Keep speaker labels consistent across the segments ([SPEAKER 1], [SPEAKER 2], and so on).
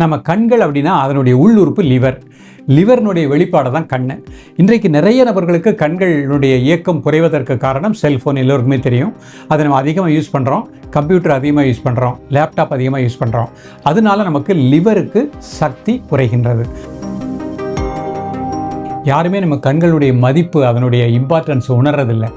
[SPEAKER 1] நம்ம கண்கள் அப்படின்னா அதனுடைய உள்ளுறுப்பு லிவர். லிவர்னுடைய வெளிப்பாடு தான் கண் இன்றைக்கு நிறைய நபர்களுக்கு கண்களுடைய இயக்கம் குறைவதற்கு காரணம் செல்ஃபோன் எல்லோருக்குமே தெரியும். அதை நம்ம அதிகமாக யூஸ் பண்ணுறோம் கம்ப்யூட்டர் அதிகமாக யூஸ் பண்ணுறோம் லேப்டாப் அதிகமாக யூஸ் பண்ணுறோம் அதனால நமக்கு லிவருக்கு சக்தி குறைகின்றது. யாருமே நம்ம கண்களுடைய மதிப்பு அதனுடைய இம்பார்ட்டன்ஸ் உணர்றதில்லை.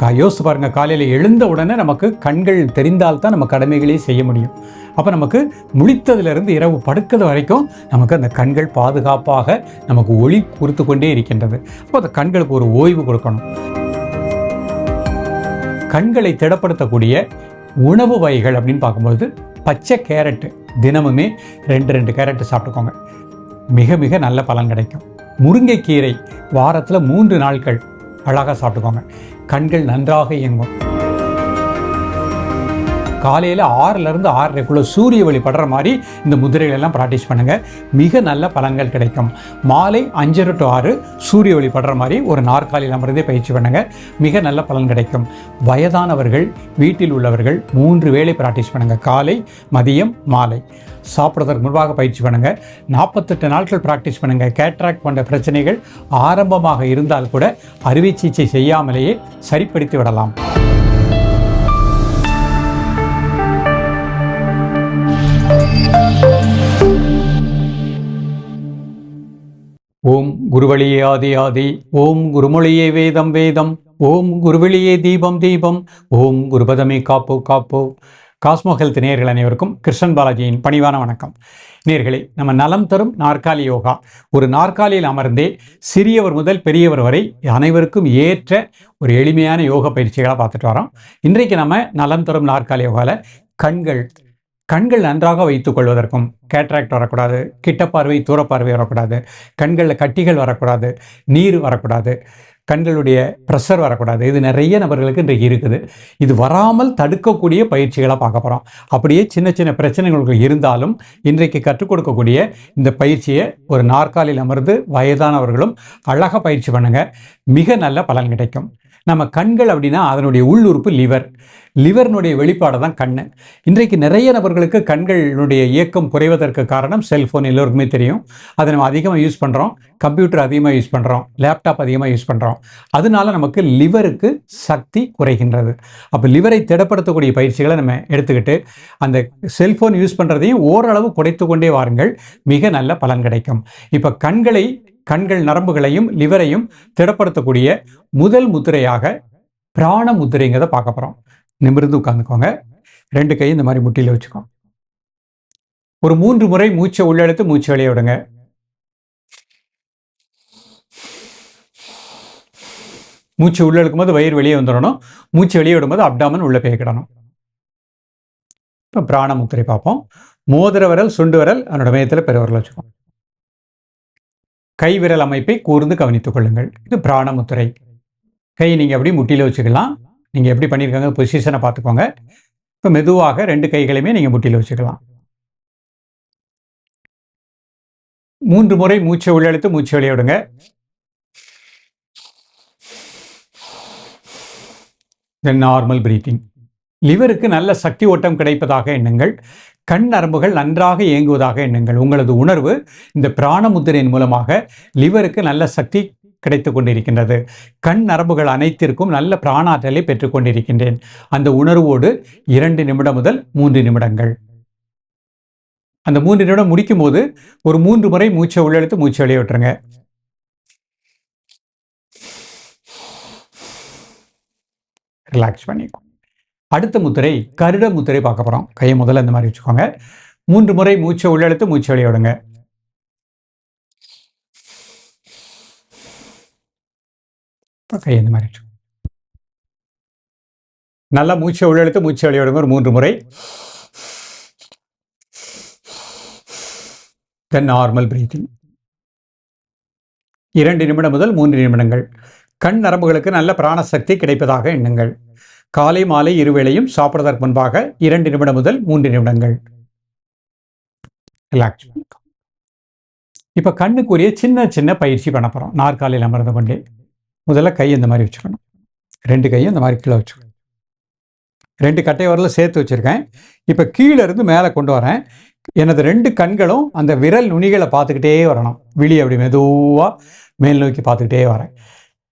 [SPEAKER 1] கா யோசித்து பாருங்கள் காலையில் எழுந்த உடனே நமக்கு கண்கள் தெரிந்தால்தான் நம்ம கடமைகளே செய்ய முடியும். அப்போ நமக்கு முழித்ததிலிருந்து இரவு படுக்கிறது வரைக்கும் நமக்கு அந்த கண்கள் பாதுகாப்பாக நமக்கு ஒளி கொடுத்து கொண்டே இருக்கின்றது. அப்போ அந்த கண்களுக்கு ஒரு ஓய்வு கொடுக்கணும். கண்களை திடப்படுத்தக்கூடிய உணவு வகைகள் அப்படின்னு பார்க்கும்போது பச்சை கேரட்டு தினமுமே ரெண்டு ரெண்டு கேரட்டு சாப்பிட்டுக்கோங்க. மிக மிக நல்ல பலன் கிடைக்கும். முருங்கைக்கீரை வாரத்தில் மூன்று நாட்கள் அழகாக சாப்பிட்டுக்கோங்க. கண்கள் நன்றாக இயங்கும். காலையில் ஆறுலேருந்து ஆறரைக்குள்ளே சூரிய ஒளி படுற மாதிரி இந்த முதிரைகளெல்லாம் ப்ராக்டிஸ் பண்ணுங்கள் மிக நல்ல பலன்கள் கிடைக்கும். மாலை அஞ்சரை டு ஆறு சூரிய ஒளி படுற மாதிரி ஒரு நாற்காலியில் அமர்ந்தே பயிற்சி பண்ணுங்கள் மிக நல்ல பலன் கிடைக்கும். வயதானவர்கள் வீட்டில் உள்ளவர்கள் மூன்று வேளை ப்ராக்டிஸ் பண்ணுங்கள் காலை மதியம் மாலை. சாப்பிட்றதுக்கு முன்பாக பயிற்சி பண்ணுங்கள் நாற்பத்தெட்டு நாட்கள் ப்ராக்டிஸ் பண்ணுங்கள் கேட்ராக்ட் போன்ற பிரச்சனைகள் ஆரம்பமாக இருந்தால் கூட அறுவை சிகிச்சை செய்யாமலேயே சரிப்படுத்தி விடலாம். ஓம் குருவழியே ஆதி ஆதி ஓம் குருமொழியே வேதம் வேதம் ஓம் குருவெளியே தீபம் தீபம் ஓம் குருபதமே காப்போ காப்போ. காஸ்மோ ஹெல்த் நேர்கள் அனைவருக்கும் கிருஷ்ணன் பாலாஜியின் பணிவான வணக்கம். நேர்களே நம்ம நலம் தரும் நாற்காலி யோகா ஒரு நாற்காலியில் அமர்ந்தே சிறியவர் முதல் பெரியவர் வரை அனைவருக்கும் ஏற்ற ஒரு எளிமையான யோக பயிற்சிகளாக பார்த்துட்டு வரோம். இன்றைக்கு நம்ம நலம் தரும் நாற்காலி யோகாவில் கண்கள் கண்கள் நன்றாக வைத்துக் கொள்வதற்கும் கேட்ராக்ட் வரக்கூடாது கிட்டப்பார்வை தூரப்பார்வை வரக்கூடாது கண்களில் கட்டிகள் வரக்கூடாது நீர் வரக்கூடாது கண்களுடைய ப்ரெஷர் வரக்கூடாது. இது நிறைய நபர்களுக்கு இன்றைக்கு இருக்குது. இது வராமல் தடுக்கக்கூடிய பயிற்சிகளாக பார்க்க போகிறோம் அப்படியே சின்ன சின்ன பிரச்சனைகளுக்கு இருந்தாலும் இன்றைக்கு கற்றுக் கொடுக்கக்கூடிய இந்த பயிற்சியை ஒரு நாற்காலியில் அமர்ந்து வயதானவர்களும் அழகாக பயிற்சி பண்ணுங்கள் மிக நல்ல பலன் கிடைக்கும். நம்ம கண்கள் அப்படின்னா அதனுடைய உள்ளுறுப்பு லிவர். லிவர்னுடைய வெளிப்பாடு தான் கண் இன்றைக்கு நிறைய நபர்களுக்கு கண்களுடைய இயக்கம் குறைவதற்கு காரணம் செல்ஃபோன் எல்லோருக்குமே தெரியும். அதை நம்ம அதிகமாக யூஸ் பண்ணுறோம் கம்ப்யூட்டர் அதிகமாக யூஸ் பண்ணுறோம் லேப்டாப் அதிகமாக யூஸ் பண்ணுறோம் அதனால நமக்கு லிவருக்கு சக்தி குறைகின்றது. அப்போ லிவரை திடப்படுத்தக்கூடிய பயிற்சிகளை நம்ம எடுத்துக்கிட்டு அந்த செல்ஃபோன் யூஸ் பண்ணுறதையும் ஓரளவு குறைத்து கொண்டே வாருங்கள். மிக நல்ல பலன் கிடைக்கும். இப்போ கண்களை கண்கள் நரம்புகளையும் லிவரையும் திடப்படுத்தக்கூடிய முதல் முத்திரையாக பிராண முத்திரைங்கிறத பார்க்க போகிறோம் நிமிர்ந்து உட்காந்துக்கோங்க ரெண்டு கை இந்த மாதிரி முட்டியில் வச்சுக்கோ. ஒரு மூன்று முறை மூச்சை உள்ளெழுத்து மூச்சு வெளியே விடுங்க. மூச்சு உள்ளெழுக்கும் போது வயிறு வெளியே வந்துடணும். மூச்சு வெளியே விடும்போது அப்டாமன் உள்ள பேக்கிடணும் இப்போ பிராண முத்திரை பார்ப்போம். மோதிர விரல் சுண்டு விரல் அதனோட மையத்தில் பெருவரல் வச்சுக்கோங்க கைவிரல் அமைப்பை கூர்ந்து கவனித்துக் கொள்ளுங்கள். இது பிராணமுத்திரை. கை நீங்கள் எப்படி முட்டியில் வச்சுக்கலாம். நீங்கள் எப்படி பண்ணியிருக்காங்க பொசிஷனை பார்த்துக்கோங்க. இப்போ மெதுவாக ரெண்டு கைகளையுமே நீங்கள் முட்டியில் வச்சுக்கலாம். மூன்று முறை மூச்சை உள்ளெழுத்து மூச்சு வெளியே விடுங்க. நார்மல் பிரீத்திங் லிவருக்கு நல்ல சக்தி ஓட்டம் கிடைப்பதாக எண்ணுங்கள். கண் நரம்புகள் நன்றாக இயங்குவதாக எண்ணுங்கள். உங்களது உணர்வு இந்த பிராண முத்திரையின் மூலமாக லிவருக்கு நல்ல சக்தி கிடைத்து கொண்டிருக்கின்றது. கண் நரம்புகள் அனைத்திற்கும் நல்ல பிராணாற்றலை பெற்றுக்கொண்டிருக்கின்றேன் அந்த உணர்வோடு இரண்டு நிமிடம் முதல் மூன்று நிமிடங்கள். அந்த மூன்று நிமிடம் முடிக்கும் போது ஒரு மூன்று முறை மூச்சை உள்ளெழுத்து மூச்சை வெளியே விட்டுருங்க. ரிலாக்ஸ் பண்ணிக்கோ. அடுத்த முத்திரை கருட முத்திரை பார்க்க போகிறோம் கையை முதல்ல இந்த மாதிரி வச்சுக்கோங்க. மூன்று முறை மூச்சை உள்ளெழுத்து மூச்சை வெளியே விடுங்க இப்போ இந்த மாதிரி வச்சுக்கோங்க. நல்லா மூச்சை உள்ளெழுத்து மூச்சை வெளியே விடுங்க ஒரு மூன்று முறை. தென் நார்மல் பிரீத்திங் இரண்டு நிமிடம் முதல் மூன்று நிமிடங்கள். கண் நரம்புகளுக்கு நல்ல பிராணசக்தி கிடைப்பதாக எண்ணுங்கள். காலை மாலை இருவேளையும் சாப்பிடுவதற்கு முன்பாக இரண்டு நிமிடம் முதல் மூன்று நிமிடங்கள். ரிலாக்ஸ் இப்போ கண்ணுக்குரிய சின்ன சின்ன பயிற்சி பண்ண போகிறோம் நாற்காலியில் அமர்ந்து கொண்டே. முதல்ல கை இந்த மாதிரி வச்சுக்கணும். ரெண்டு கையும் இந்த மாதிரி கீழே வச்சுக்கணும். ரெண்டு கட்டை வரல சேர்த்து வச்சுருக்கேன். இப்போ கீழே இருந்து மேலே கொண்டு வரேன். எனது ரெண்டு கண்களும் அந்த விரல் நுனிகளை பார்த்துக்கிட்டே வரணும். விழி அப்படி மெதுவாக மேல் நோக்கி பார்த்துக்கிட்டே வரேன்.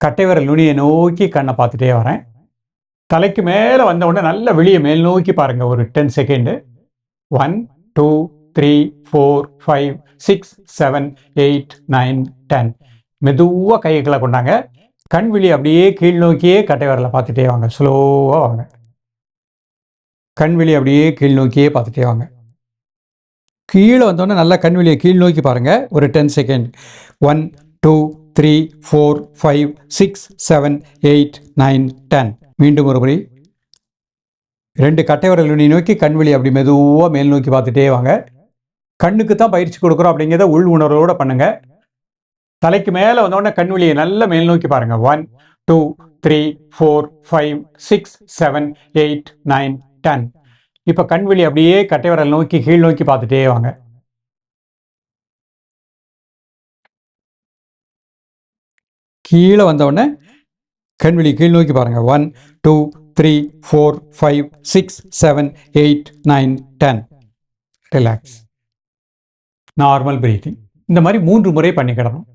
[SPEAKER 1] கட்டை விரல் நுனியை நோக்கி கண்ணை பார்த்துட்டே வரேன். தலைக்கு மேலே வந்த உடனே நல்ல வெளியே மேல் நோக்கி பாருங்கள் ஒரு ten second one two three four five six seven eight nine ten மெதுவாக கைகளை கொண்டாங்க. கண் விழி அப்படியே கீழ் நோக்கியே கட்டை பார்த்துட்டே வாங்க. ஸ்லோவாக வாங்க. கண் விழி அப்படியே கீழ் நோக்கியே பார்த்துட்டே வாங்க. கீழே வந்தோடனே நல்லா கண் விழியை கீழ் நோக்கி பாருங்கள் ஒரு ten second one two three four five six seven eight nine ten மீண்டும் ஒரு முறை ரெண்டு கட்டை விரல் நோக்கி கண்வெளி அப்படி மெதுவாக மேல் நோக்கி பார்த்துட்டே வாங்க. கண்ணுக்கு தான் பயிற்சி கொடுக்குறோம் அப்படிங்கிறத உள் உணர்வோடு பண்ணுங்கள் தலைக்கு மேலே வந்தோடனே கண்வெளியை நல்லா நல்ல மேல் நோக்கி பாருங்கள் one two three four five six seven eight nine ten இப்போ கண்வெளி அப்படியே கட்டை விரல் நோக்கி கீழ் நோக்கி பார்த்துட்டே வாங்க. கீழே வந்தவுடனே கண்விழி கீழ் நோக்கி பாருங்கள் one two three four five six seven eight nine ten relax normal breathing இந்த மாதிரி மூன்று முறை பண்ணிக்கிடணும்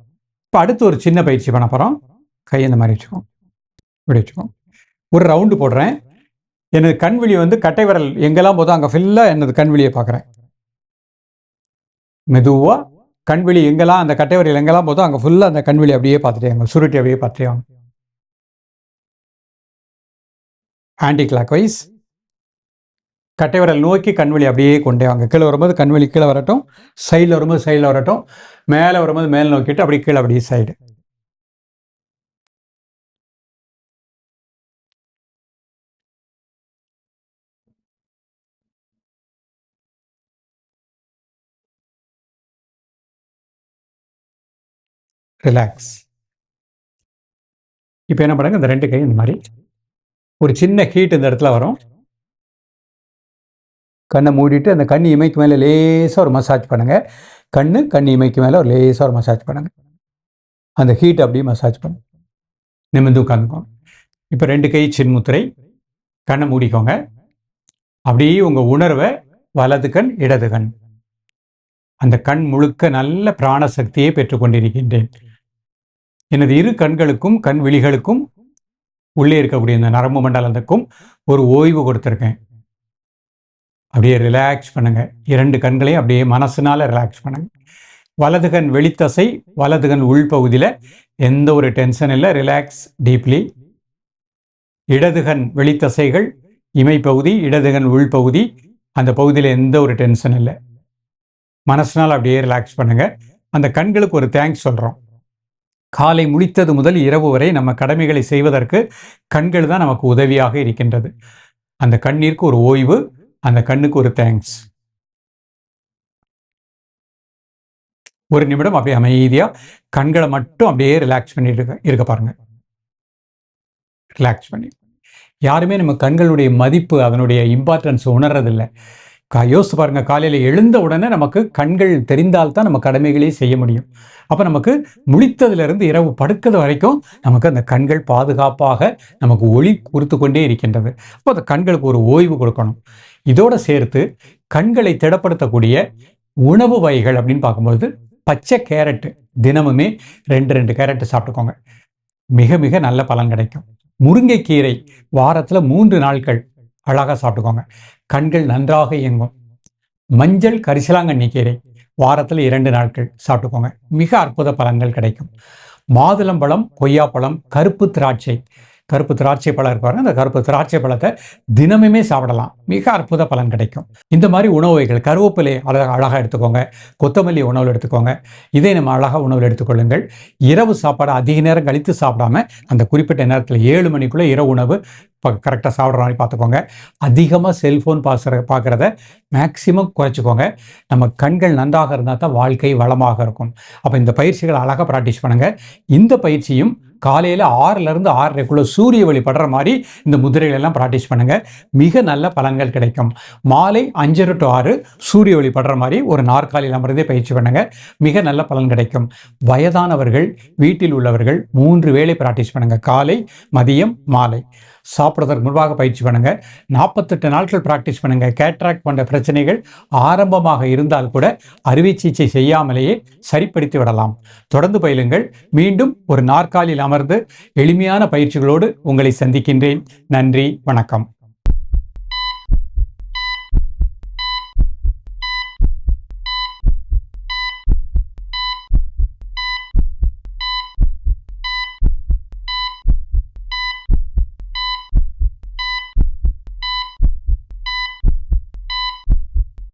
[SPEAKER 1] இப்போ அடுத்து ஒரு சின்ன பயிற்சி பண்ண போகிறோம் கை இந்த மாதிரி வச்சுக்கோம் இப்படி வச்சுக்கோம் ஒரு ரவுண்டு போடுறேன். எனது கண்விழி வந்து கட்டை விரல் எங்கெல்லாம் போதும் அங்கே ஃபுல்லாக எனது கண்விழியை பார்க்குறேன். மெதுவாக கண்விழி எங்கெல்லாம் அந்த கட்டை விரல் எங்கெல்லாம் போதும் அங்கே ஃபுல்லாக அந்த கண்விழி அப்படியே பார்த்துட்டே அங்கே சுருட்டி அப்படியே பார்த்துட்டே ஆன்டி கிளாக் வைஸ் கட்டை நோக்கி கண்வெளி அப்படியே கொண்டே வாங்க. கீழே வரும்போது கண்வெளி கீழே வரட்டும். சைடில் வரும்போது சைடில் வரட்டும். மேலே வரும்போது மேல் நோக்கிட்டு அப்படி கீழே அப்படியே சைடு ரிலாக்ஸ் இப்போ என்ன பண்ணுங்க? இந்த ரெண்டு கை இந்த மாதிரி. ஒரு சின்ன ஹீட் இந்த இடத்துல வரும். கண்ணை மூடிட்டு அந்த கண் இமைக்கு மேலே லேசாக ஒரு மசாஜ் பண்ணுங்கள் கண் கண் இமைக்கு மேலே ஒரு லேசாக ஒரு மசாஜ் பண்ணுங்கள் அந்த ஹீட் அப்படியே மசாஜ் பண்ணுங்க. நிமிந்து உட்காந்துக்கோங்க இப்போ ரெண்டு கை சின்முத்திரை கண்ணை மூடிக்கோங்க. அப்படியே உங்கள் உணர்வை வலது கண் இடது கண். அந்த கண் முழுக்க நல்ல பிராண சக்தியை பெற்றுக்கொண்டிருக்கின்றேன். எனது இரு கண்களுக்கும் கண் விழிகளுக்கும் உள்ளே இருக்கக்கூடிய இந்த நரம்பு மண்டலத்துக்கும் ஒரு ஓய்வு கொடுத்துருக்கேன். அப்படியே ரிலாக்ஸ் பண்ணுங்க. இரண்டு கண்களையும் அப்படியே மனசுனால ரிலாக்ஸ் பண்ணுங்க. வலது கண் வெளித்தசை வலது கண் உள்பகுதியில் எந்த ஒரு டென்ஷன் இல்லை ரிலாக்ஸ் டீப்லி இடது கண் வெளித்தசைகள் இமைப்பகுதி இடது கண் உள்பகுதி அந்த பகுதியில் எந்த ஒரு டென்ஷன் இல்லை. மனசுனால் அப்படியே ரிலாக்ஸ் பண்ணுங்க. அந்த கண்களுக்கு ஒரு தேங்க்ஸ் சொல்கிறோம் காலை முழித்தது முதல் இரவு வரை நம்ம கடமைகளை செய்வதற்கு கண்கள் தான் நமக்கு உதவியாக இருக்கின்றது. அந்த கண்ணிற்கு ஒரு ஓய்வு அந்த கண்ணுக்கு ஒரு தேங்க்ஸ் ஒரு நிமிடம் அப்படியே அமைதியாக கண்களை மட்டும் அப்படியே ரிலாக்ஸ் பண்ணிட்டு இருக்க இருக்க பாருங்க. ரிலாக்ஸ் பண்ணி. யாருமே நம்ம கண்களுடைய மதிப்பு அதனுடைய இம்பார்ட்டன்ஸ் உணர்றதில்லை. கா யோசித்து பாருங்கள் காலையில் எழுந்த உடனே நமக்கு கண்கள் தெரிந்தால்தான் நம்ம கடமைகளையும் செய்ய முடியும். அப்போ நமக்கு முழித்ததுலேருந்து இரவு படுக்கிறது வரைக்கும் நமக்கு அந்த கண்கள் பாதுகாப்பாக நமக்கு ஒளி கொடுத்து கொண்டே இருக்கின்றது. அப்போ அந்த கண்களுக்கு ஒரு ஓய்வு கொடுக்கணும். இதோடு சேர்த்து கண்களை திடப்படுத்தக்கூடிய உணவு வகைகள் அப்படின்னு பார்க்கும்போது பச்சை கேரட்டு தினமுமே ரெண்டு ரெண்டு கேரட்டு சாப்பிட்டுக்கோங்க. மிக மிக நல்ல பலன் கிடைக்கும். முருங்கைக்கீரை வாரத்தில் மூன்று நாட்கள் அழகாக சாப்பிட்டுக்கோங்க. கண்கள் நன்றாக இயங்கும். மஞ்சள் கரிசலாங்கண்ணி கீரை வாரத்தில் இரண்டு நாட்கள் சாப்பிட்டுக்கோங்க. மிக அற்புத பலன்கள் கிடைக்கும். மாதுளம்பழம் கொய்யாப்பழம் கருப்பு திராட்சை கருப்பு திராட்சை பழம் இருப்பாரு அந்த கருப்பு திராட்சை பழத்தை தினமுமே சாப்பிடலாம். மிக அற்புத பலன் கிடைக்கும். இந்த மாதிரி உணவு வகைகள் கருவேப்பிலை அழகாக அழகாக எடுத்துக்கோங்க. கொத்தமல்லி உணவில் எடுத்துக்கோங்க. இதை நம்ம அழகாக உணவில் எடுத்துக்கொள்ளுங்கள். இரவு சாப்பாடு அதிக நேரம் கழித்து சாப்பிடாம அந்த குறிப்பிட்ட நேரத்தில் ஏழு மணிக்குள்ளே இரவு உணவு இப்போ கரெக்டாக சாப்பிட்ற மாதிரி பார்த்துக்கோங்க. அதிகமாக செல்ஃபோன் பாசுற பார்க்குறத மேக்சிமம் குறைச்சிக்கோங்க. நம்ம கண்கள் நன்றாக இருந்தால் தான் வாழ்க்கை வளமாக இருக்கும். அப்போ இந்த பயிற்சிகளை அழகாக ப்ராக்டிஸ் பண்ணுங்கள் இந்த பயிற்சியும் காலையில் ஆறுலேருந்து ஆறரைக்குள்ளே சூரிய ஒளி படுற மாதிரி இந்த முதிரைகளெல்லாம் ப்ராக்டிஸ் பண்ணுங்கள் மிக நல்ல பலன்கள் கிடைக்கும். மாலை அஞ்சரை டு ஆறு சூரிய ஒளி படுற மாதிரி ஒரு நாற்காலியில் அமர்ந்தே பயிற்சி பண்ணுங்கள் மிக நல்ல பலன் கிடைக்கும். வயதானவர்கள் வீட்டில் உள்ளவர்கள் மூன்று வேளை ப்ராக்டிஸ் பண்ணுங்கள் காலை மதியம் மாலை. சாப்பிட்றதற்கு முன்பாக பயிற்சி பண்ணுங்கள் நாற்பத்தெட்டு நாட்கள் ப்ராக்டிஸ் பண்ணுங்கள் கேட்ராக்ட் போன்ற பிரச்சனைகள் ஆரம்பமாக இருந்தால் கூட அறுவை சிகிச்சை செய்யாமலேயே சரிப்படுத்தி விடலாம். தொடர்ந்து பயிலுங்கள். மீண்டும் ஒரு நாற்காலியில் அமர்ந்து எளிமையான பயிற்சிகளோடு உங்களை சந்திக்கின்றேன். நன்றி. வணக்கம்.